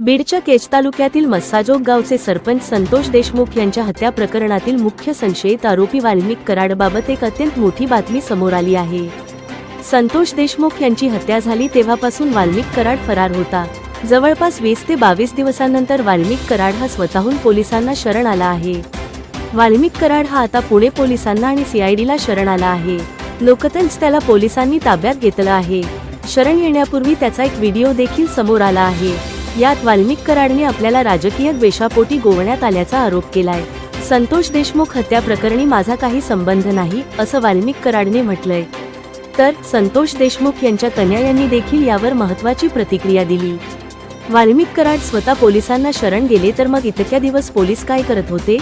बीडच्या केज तालुक्यातील मस्साजोग गावचे सरपंच संतोष देशमुख यांच्या हत्या प्रकरणातील मुख्य संशयित आरोपी वाल्मिक कराडबाबत एक अत्यंत मोठी बातमी समोर आली आहे. संतोष देशमुख यांची हत्या झाली तेव्हापासून वाल्मिक कराड फरार होता. जवळपास वीस ते बावीस दिवसांनंतर वाल्मिक कराड हा स्वतःहून पोलिसांना शरण आला आहे. वाल्मिक कराड हा आता पुणे पोलिसांना आणि सीआयडीला शरण आला आहे. लोकतंच त्याला पोलिसांनी ताब्यात घेतलं आहे. शरण येण्यापूर्वी त्याचा एक व्हिडिओ देखील समोर आला आहे. यात वाल्मिक कराडने आपल्याला राजकीय द्वेषापोटी गोवण्यात आल्याचा आरोप केलाय. संतोष देशमुख हत्या प्रकरणी माझा काही संबंध नाही असं वाल्मिक कराडने म्हटलंय. तर संतोष देशमुख यांच्या कन्या यांनी देखील यावर महत्वाची प्रतिक्रिया दिली. वाल्मिक कराड स्वतः पोलिसांना शरण गेले तर मग इतक्या दिवस पोलीस काय करत होते?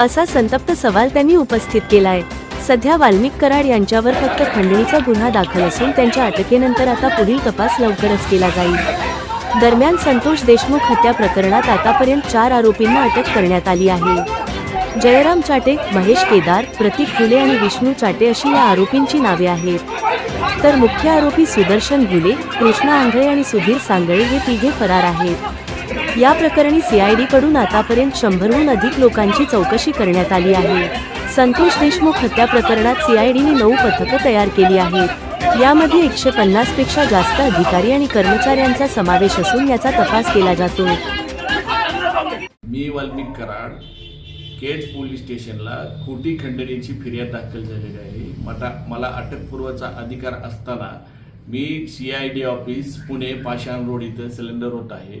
असा संतप्त सवाल त्यांनी उपस्थित केलाय. सध्या वाल्मिक कराड यांच्यावर फक्त खंडणीचा गुन्हा दाखल असून त्यांच्या अटकेनंतर आता पुढील तपास लवकरच केला जाईल. दरम्यान संतोष देशमुख हत्या प्रकरणात आतापर्यंत चार आरोपींना अटक करण्यात आली आहे. जयराम चाटे महेश केदार प्रतीक फुले आणि विष्णू चाटे अशी या आरोपींची नावे आहेत. तर मुख्य आरोपी सुदर्शन गुले कृष्णा आंधळे आणि सुधीर सांगळे हे तिघे फरार आहेत. या प्रकरणी सीआयडी कडून आतापर्यंत शंभरहून अधिक लोकांची चौकशी करण्यात आली आहे. संतोष देशमुख हत्या प्रकरणात सीआयडीने नऊ पथकं तयार केली आहेत. यामध्ये एकशे पन्नासपेक्षा जास्त अधिकारी आणि कर्मचाऱ्यांचा समावेश असून याचा तपास केला जातो. मी वाल्मिक कराड केज पोलीस स्टेशनला खोटी खंडणीची फिर्याद दाखल झालेली आहे. मला मला अटकपूर्वचा अधिकार असताना मी C I D office Pune Pashan road इथं सिलेंडर होत आहे.